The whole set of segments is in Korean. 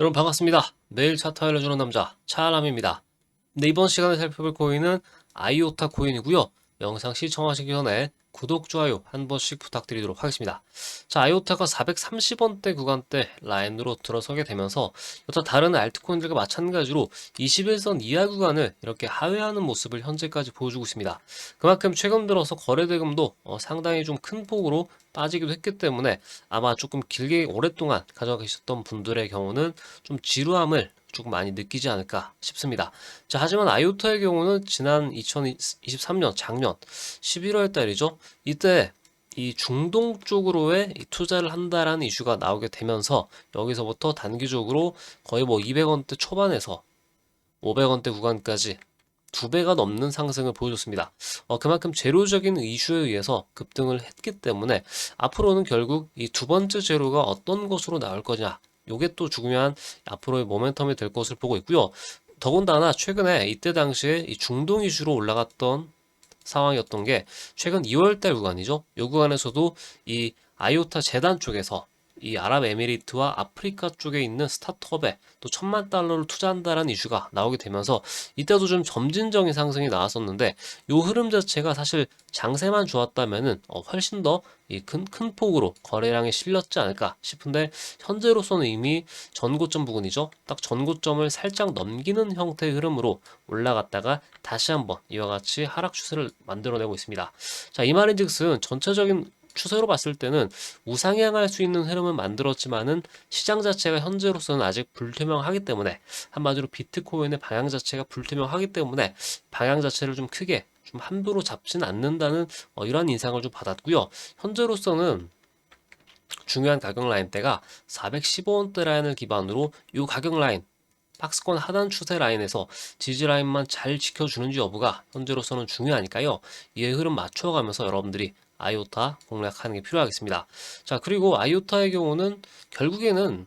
여러분 반갑습니다. 매일 차트 알려주는 남자 차람입니다. 네, 이번 시간에 살펴볼 코인은 아이오타 코인이고요. 영상 시청하시기 전에 구독, 좋아요 한 번씩 부탁드리도록 하겠습니다. 자, 아이오타가 430원대 구간대 라인으로 들어서게 되면서 여타 다른 알트코인들과 마찬가지로 21선 이하 구간을 이렇게 하회하는 모습을 현재까지 보여주고 있습니다. 그만큼 최근 들어서 거래대금도 어, 상당히 좀 큰 폭으로 빠지기도 했기 때문에 아마 조금 길게 오랫동안 가져가 계셨던 분들의 경우는 좀 지루함을 조금 많이 느끼지 않을까 싶습니다. 자, 하지만 아이오타의 경우는 지난 2023년 작년 11월 달이죠. 이때 이 중동 쪽으로의 이 투자를 한다라는 이슈가 나오게 되면서 여기서부터 단기적으로 거의 뭐 200원대 초반에서 500원대 구간까지 두 배가 넘는 상승을 보여줬습니다. 어, 그만큼 제로적인 이슈에 의해서 급등을 했기 때문에 앞으로는 결국 이 두 번째 제로가 어떤 것으로 나올 거냐 요게 또 중요한 앞으로의 모멘텀이 될 것을 보고 있고요. 더군다나 최근에 이때 당시에 이 중동 이슈로 올라갔던 상황이었던 게 최근 2월달 구간이죠. 요 구간에서도 이 아이오타 재단 쪽에서 이 아랍에미리트와 아프리카 쪽에 있는 스타트업에 또 천만 달러를 투자한다라는 이슈가 나오게 되면서 이때도 좀 점진적인 상승이 나왔었는데 요 흐름 자체가 사실 장세만 좋았다면은 어, 훨씬 더 이 큰 큰 폭으로 거래량이 실렸지 않을까 싶은데 현재로서는 이미 전고점 부근이죠. 딱 전고점을 살짝 넘기는 형태의 흐름으로 올라갔다가 다시 한번 이와 같이 하락 추세를 만들어내고 있습니다. 자, 이 말인즉슨 전체적인 추세로 봤을 때는 우상향할 수 있는 흐름은 만들었지만은 시장 자체가 현재로서는 아직 불투명하기 때문에 한마디로 비트코인의 방향 자체가 불투명하기 때문에 방향 자체를 좀 크게 좀 함부로 잡지는 않는다는 어, 이러한 인상을 좀 받았고요. 현재로서는 중요한 가격 라인대가 415원대 라인을 기반으로 이 가격 라인 박스권 하단 추세 라인에서 지지 라인만 잘 지켜주는지 여부가 현재로서는 중요하니까요. 이에 흐름 맞춰가면서 여러분들이 아이오타 공략하는 게 필요하겠습니다. 자, 그리고 아이오타의 경우는 결국에는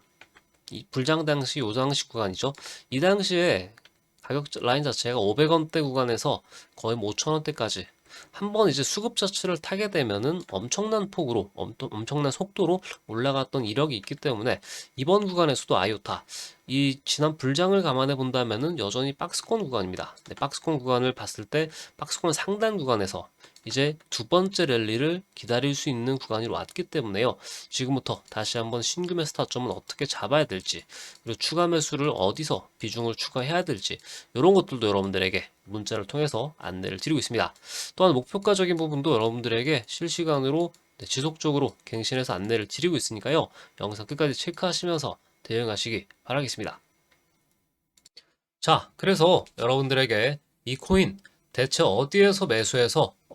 이 불장 당시 요장식 구간이죠. 이 당시에 가격 라인 자체가 500원대 구간에서 거의 뭐 5천원대까지 한번 이제 수급 자체를 타게 되면은 엄청난 폭으로 엄, 엄청난 속도로 올라갔던 이력이 있기 때문에 이번 구간에서도 아이오타 이 지난 불장을 감안해 본다면은 여전히 박스권 구간입니다. 네, 박스권 구간을 봤을 때 박스권 상단 구간에서 이제 두 번째 랠리를 기다릴 수 있는 구간이 왔기 때문에요. 지금부터 다시 한번 신규 매수 타점은 어떻게 잡아야 될지, 그리고 추가 매수를 어디서 비중을 추가해야 될지, 이런 것들도 여러분들에게 문자를 통해서 안내를 드리고 있습니다. 또한 목표가적인 부분도 여러분들에게 실시간으로 네, 지속적으로 갱신해서 안내를 드리고 있으니까요. 영상 끝까지 체크하시면서 대응하시기 바라겠습니다. 자, 그래서 여러분들에게 이 코인 대체 어디에서 매수해서